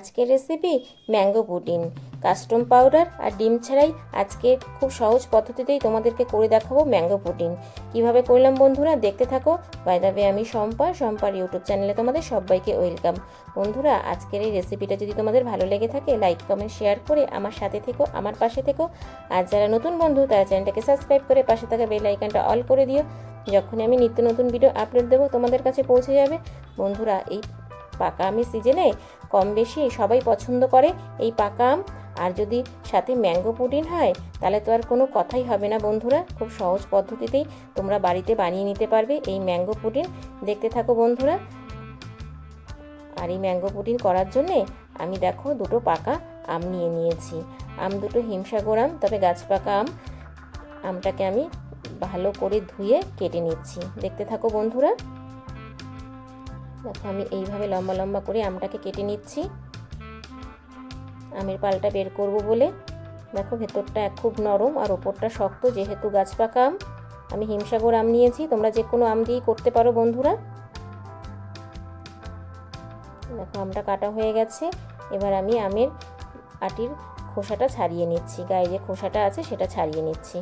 আজকের recipe mango pudding custom powder আর ডিম ছাড়াই আজকে খুব সহজ পদ্ধতিতেই তোমাদেরকে করে দেখাবো ম্যাঙ্গো পুডিং কীভাবে করলাম বন্ধুরা দেখতে থাকো। বাইদাবে আমি শম্পা, শম্পার ইউটিউব চ্যানেলে তোমাদের সবাইকে ওয়েলকাম বন্ধুরা, আজকের এই রেসিপিটা যদি তোমাদের ভালো লেগে থাকে লাইক কমেন্ট শেয়ার করে আমার সাথে থেকো, আমার পাশে থেকো। আর যারা নতুন বন্ধু, তারা চ্যানেলটাকে সাবস্ক্রাইব করে পাশে থাকা বেল আইকনটা অল করে দিও। যখনই আমি নিত্য নতুন ভিডিও আপলোড দেবো, তোমাদের কাছে পৌঁছে যাবে। বন্ধুরা, এই পাকা আমি সিজনে কম বেশি সবাই পছন্দ করে এই পাকা আম। আর যদি সাথে ম্যাঙ্গো পুডিং হয়, তাহলে তো আর কোনো কথাই হবে না বন্ধুরা। খুব সহজ পদ্ধতিতেই তোমরা বাড়িতে বানিয়ে নিতে পারবে এই ম্যাঙ্গো পুডিং। দেখতে থাকো বন্ধুরা। আর এই ম্যাঙ্গো পুডিং করার জন্যে আমি দেখো দুটো পাকা আম নিয়ে নিয়েছি। আম দুটো হিমসাগর আম, তবে গাছ পাকা আম। আমটাকে আমি ভালো করে ধুয়ে কেটে নিচ্ছি। দেখতে থাকো বন্ধুরা। দেখো আমি এইভাবে লম্বা লম্বা করে আমটাকে কেটে নিচ্ছি। আমের পালটা বের করব বলে। দেখো ভেতরটা খুব নরম আর ওপরটা শক্ত, যেহেতু গাছ পাকা আম, আমি হিমসাগর আম নিয়েছি, তোমরা যে কোনো আম দিয়েই করতে পারো বন্ধুরা। দেখো আমটা কাটা হয়ে গেছে, এবার আমি আমের আটির খোসাটা ছাড়িয়ে নিচ্ছি, গায়ে যে খোসাটা আছে সেটা ছাড়িয়ে নিচ্ছি।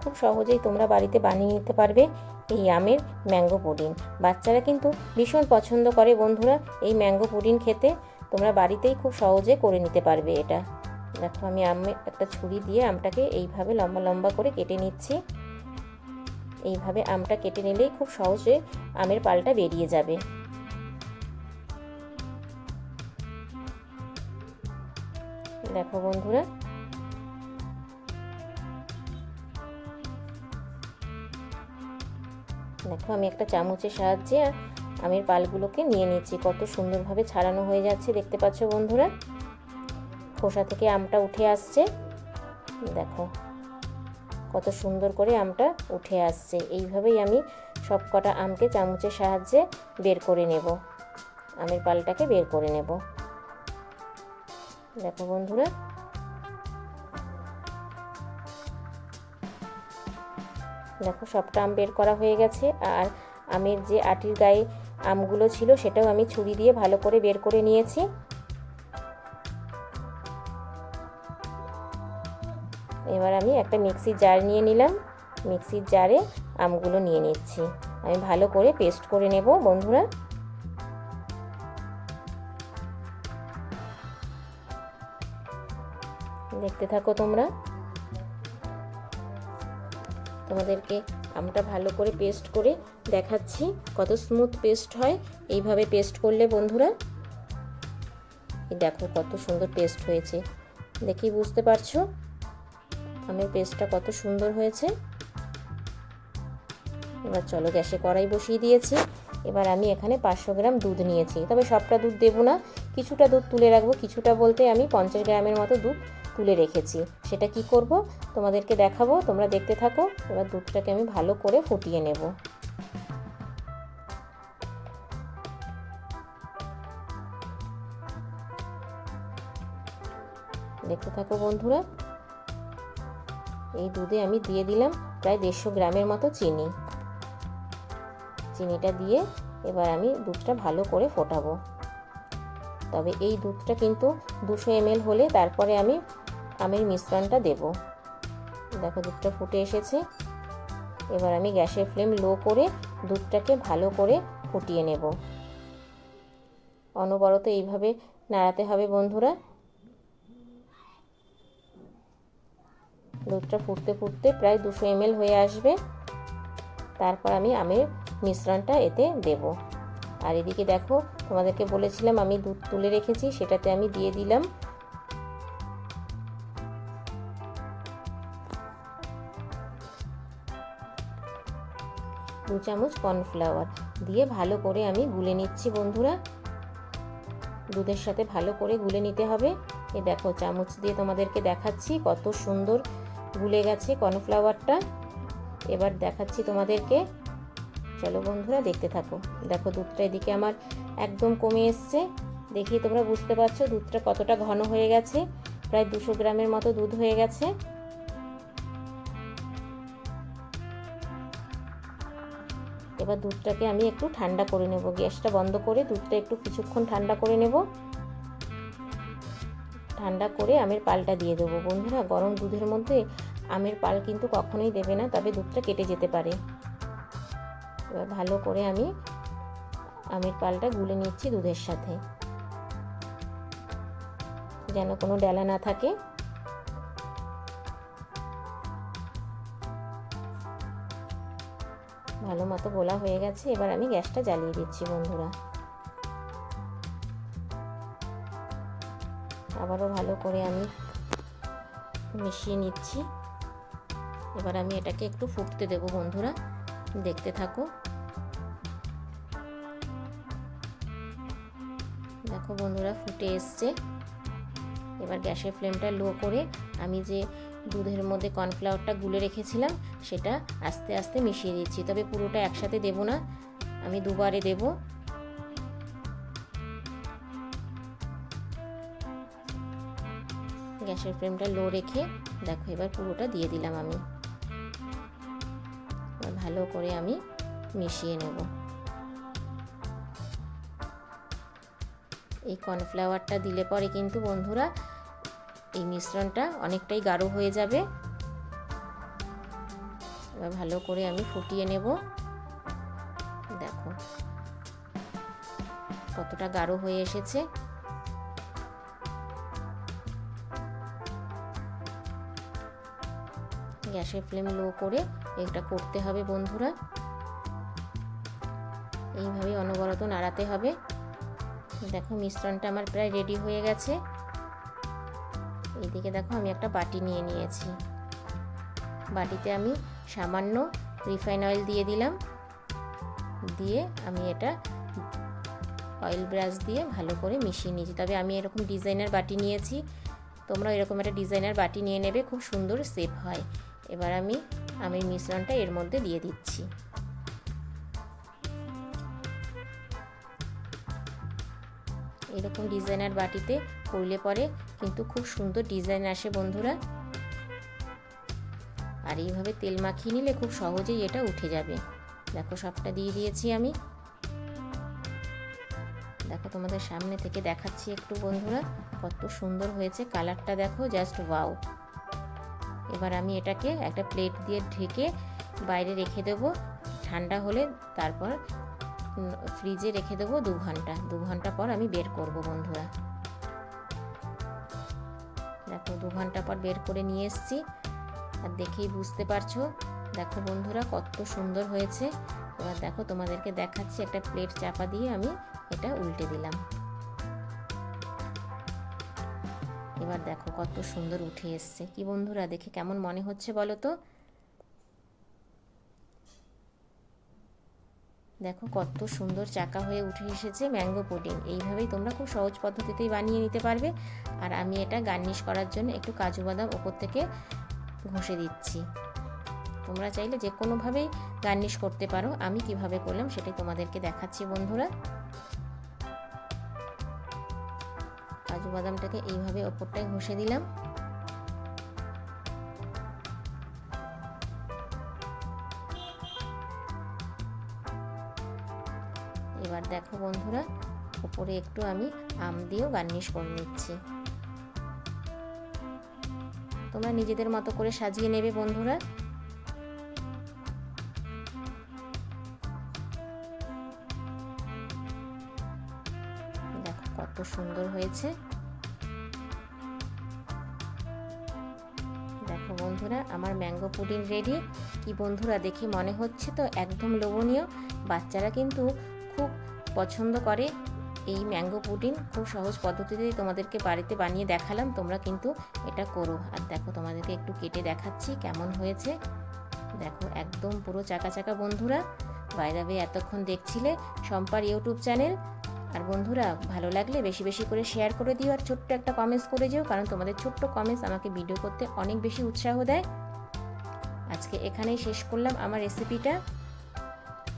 খুব সহজেই তোমরা বাড়িতে বানিয়ে নিতে পারবে। এই আমের ম্যাঙ্গো পুডিং। বাচ্চারা কিন্তু ভীষণ পছন্দ করে বন্ধুরা, এই ম্যাঙ্গো পুডিং খেতে। তোমরা বাড়িতেই খুব সহজে করে নিতে পারবে এটা। দেখো, আমি আমে একটা ছুরি দিয়ে আমটাকে এইভাবে লম্বা লম্বা করে কেটে নিচ্ছি। এইভাবে আমটা কেটে নিলেই খুব সহজে আমের পালটা বেরিয়ে যাবে। দেখো বন্ধুরা দেখো, আমি একটা চামচের সাহায্যে আমের পালগুলোকে নিয়ে নিচ্ছি কত সুন্দরভাবে ছাড়ানো হয়ে যাচ্ছে, দেখতে পাচ্ছ বন্ধুরা? খোসা থেকে আমটা উঠে আসছে। দেখো, কত সুন্দর করে আমটা উঠে আসছে। এইভাবেই আমি সব কটা আমকে চামচের সাহায্যে বের করে নেব। আমের পালটাকে বের করে নেব। দেখো বন্ধুরা দেখো, সবটা আম বের করা হয়ে গেছে। আর আমের যে আটির গায়ে আমগুলো ছিল, সেটাও আমি ছুরি দিয়ে ভালো করে বের করে নিয়েছি। এবার আমি একটা মিক্সির জার নিয়ে নিলাম। মিক্সির জারে আমগুলো নিয়ে নিচ্ছি। আমি ভালো করে পেস্ট করে নেব, বন্ধুরা। দেখতে থাকো তোমরা। তোমাদেরকে আমটা ভালো করে পেস্ট করে দেখাচ্ছি কত স্মুথ পেস্ট হয়। এইভাবে পেস্ট করলে বন্ধুরা দেখো কত সুন্দর পেস্ট হয়েছে। দেখি বুঝতে পারছ? আমের পেস্টটা কত সুন্দর হয়েছে। এবার চলো গ্যাসে কড়াই বসিয়ে দিয়েছি। এবার আমি এখানে পাঁচশো গ্রাম দুধ নিয়েছি। তবে সবটা দুধ দেবো না। কিছুটা দুধ তুলে রাখব। কিছুটা বলতে আমি পঞ্চাশ গ্রামের মতো দুধ তুলে রেখেছি। সেটা কি করব? তোমাদেরকে দেখাবো, তোমরা দেখতে থাকো। এবার দুধটাকে আমি ভালো করে ফুটিয়ে নেব। দেখতে থাকো বন্ধুরা। এই দুধে আমি দিয়ে দিলাম প্রায় দেড়শো গ্রামের মতো চিনি। চিনিটা দিয়ে এবার আমি দুধটা ভালো করে ফোটাবো। তবে এই দুধটা কিন্তু দুশো এমএল হলে তারপরে আমি আমের মিশ্রণটা দেব। দেখো দুধটা ফুটে এসেছে। এবার আমি গ্যাসের ফ্লেম লো করে দুধটাকে ভালো করে ফুটিয়ে নেব। অনবরত এইভাবে নাড়াতে হবে বন্ধুরা। দুধটা ফুটতে ফুটতে প্রায় দুশো এমএল হয়ে আসবে। তারপর আমি আমের মিশ্রণটা এতে দেব। আর এদিকে দেখো তোমাদেরকে বলেছিলাম আমি দুধ তুলে রেখেছি, সেটাতে আমি দিয়ে দিলাম দু চামচ কর্নফ্লাওয়ার দিয়ে ভালো করে আমি গুলে নিচ্ছি বন্ধুরা। দুধের সাথে ভালো করে গুলে নিতে হবে। এ দেখো চামচ দিয়ে তোমাদেরকে দেখাচ্ছি কত সুন্দর গুলে গেছে কর্নফ্লাওয়ারটা। এবার দেখাচ্ছি তোমাদেরকে। চলো বন্ধুরা, দেখতে থাকো। দেখো দুধটা এদিকে আমার একদম কমে এসছে। দেখি তোমরা বুঝতে পারছ দুধটা কতটা ঘন হয়ে গেছে। প্রায় দুশো গ্রামের মতো দুধ হয়ে গেছে। এবার দুধটাকে আমি একটু ঠান্ডা করে নেব। গ্যাসটা বন্ধ করে দুধটা একটু কিছুক্ষণ ঠান্ডা করে নেব। ঠান্ডা করে আমের পালটা দিয়ে দেবো। বন্ধুরা, গরম দুধের মধ্যে আমের পাল কিন্তু কখনোই দেবে না, তবে দুধটা কেটে যেতে পারে। এবার ভালো করে আমি আমের পালটা গুলে নিচ্ছি দুধের সাথে। যেন কোনো ডেলা না থাকে। ভালো মতো গোলা হয়ে গেছে, এবার আমি গ্যাসটা জ্বালিয়ে দিচ্ছি বন্ধুরা। আবারও ভালো করে আমি মিশিয়ে নিচ্ছি। এবার আমি এটাকে একটু ফুটতে দেবো বন্ধুরা, দেখতে থাকো। দেখো বন্ধুরা, ফুটে এসছে। এবার গ্যাসের ফ্লেমটা লো করে আমি যে দুধের মধ্যে কর্নফ্লাওয়ারটা গুলে রেখেছিলাম, সেটা আস্তে আস্তে মিশিয়ে দিচ্ছি। তবে পুরোটা একসাথে দেব না, আমি দুবারে দেব। গ্যাসের ফ্লেমটা লো রেখে, দেখো এবার পুরোটা দিয়ে দিলাম আমি। ভালো করে আমি মিশিয়ে নেব। এই কর্নফ্লাওয়ারটা দিলে পরে কিন্তু বন্ধুরা এই মিশ্রণটা অনেকটাই গাঢ় হয়ে যাবে। এবার ভালো করে আমি ফুটিয়ে নেব। দেখো। কতটা গাঢ় হয়ে এসেছে। গ্যাসের ফ্লেম লো করে এটা করতে হবে বন্ধুরা। এইভাবে অনবরত নাড়াতে হবে। দেখো মিশ্রণটা আমার প্রায় রেডি হয়ে গেছে। এইদিকে দেখো আমি একটা বাটি নিয়ে নিয়েছি। বাটিতে আমি সামান্য রিফাইন অয়েল দিয়ে দিলাম। দিয়ে আমি এটা অয়েল ব্রাশ দিয়ে ভালো করে মিশিয়ে নিয়েছি। তবে আমি এরকম ডিজাইনার বাটি নিয়েছি। তোমরা এরকম একটা ডিজাইনার বাটি নিয়ে নেবে, খুব সুন্দর সেপ হয়। এবার আমি আমি মিশ্রণটা এর মধ্যে দিয়ে দিচ্ছি। এরকম ডিজাইনার বাটিতে করলে পরে কিন্তু খুব সুন্দর ডিজাইন আসে বন্ধুরা। আর এইভাবে তেল মাখিয়ে নিলে খুব সহজেই এটা উঠে যাবে। দেখো সবটা দিয়ে দিয়েছি আমি। দেখো তোমাদের সামনে থেকে দেখাচ্ছি একটু বন্ধুরা, কত সুন্দর হয়েছে কালারটা দেখো জাস্ট ওয়াও এবার আমি এটাকে একটা প্লেট দিয়ে ঢেকে বাইরে রেখে দেবো। ঠান্ডা হলে তারপর ফ্রিজে রেখে দেবো দু ঘণ্টা। দু ঘণ্টা পর আমি বের করব বন্ধুরা। দেখো দু ঘণ্টা পর বের করে নিয়ে এসছি। আর দেখেই বুঝতে পারছ, দেখো বন্ধুরা কত সুন্দর হয়েছে। এবার দেখো তোমাদেরকে দেখাচ্ছি একটা প্লেট চাপা দিয়ে আমি এটা উল্টে দিলাম। এবার দেখো কত সুন্দর উঠে এসছে। কি বন্ধুরা, দেখে কেমন মনে হচ্ছে বলো তো? দেখো কত সুন্দর চাকা হয়ে উঠে এসেছে ম্যাঙ্গো পুডিং। এইভাবেই তোমরা খুব সহজ পদ্ধতিতেই বানিয়ে নিতে পারবে। আর আমি এটা গার্নিশ করার জন্য একটু কাজু বাদাম ওপর থেকে ঘষে দিচ্ছি। তোমরা চাইলে যে কোনোভাবেই গার্নিশ করতে পারো। আমি কীভাবে করলাম সেটাই তোমাদেরকে দেখাচ্ছি বন্ধুরা। কাজু বাদামটাকে এইভাবে ওপরটায় ঘষে দিলাম। দেখো বন্ধুরা, উপরে একটু আমি আম দিয়েও গার্নিশ করে নিচ্ছি। তোমরা নিজেদের মতো করে সাজিয়ে নেবে বন্ধুরা। দেখো কত সুন্দর হয়েছে। দেখো বন্ধুরা, আমার ম্যাঙ্গো পুডিং রেডি। কি বন্ধুরা, দেখে মনে হচ্ছে তো, একদম লোভনীয়। বাচ্চারা কিন্তু খুব পছন্দ করে, এই ম্যাঙ্গো পুডিং খুব সহজ পদ্ধতিতে তোমাদেরকে বাড়িতে বানিয়ে দেখালাম, তোমরা কিন্তু এটা করো। আর দেখো তোমাদেরকে একটু কেটে দেখাচ্ছি কেমন হয়েছে। দেখো একদম পুরো চাকা চাকা বন্ধুরা বাইরাবে এতক্ষণ দেখছিলে সম্পার ইউটিউব চ্যানেল। আর বন্ধুরা, ভালো লাগলে বেশি বেশি করে শেয়ার করে দিও আর ছোট্ট একটা কমেন্টস করে যেও, কারণ তোমাদের ছোট্ট কমেন্টস আমাকে ভিডিও করতে অনেক বেশি উৎসাহ দেয়। আজকে এখানেই শেষ করলাম আমার রেসিপিটা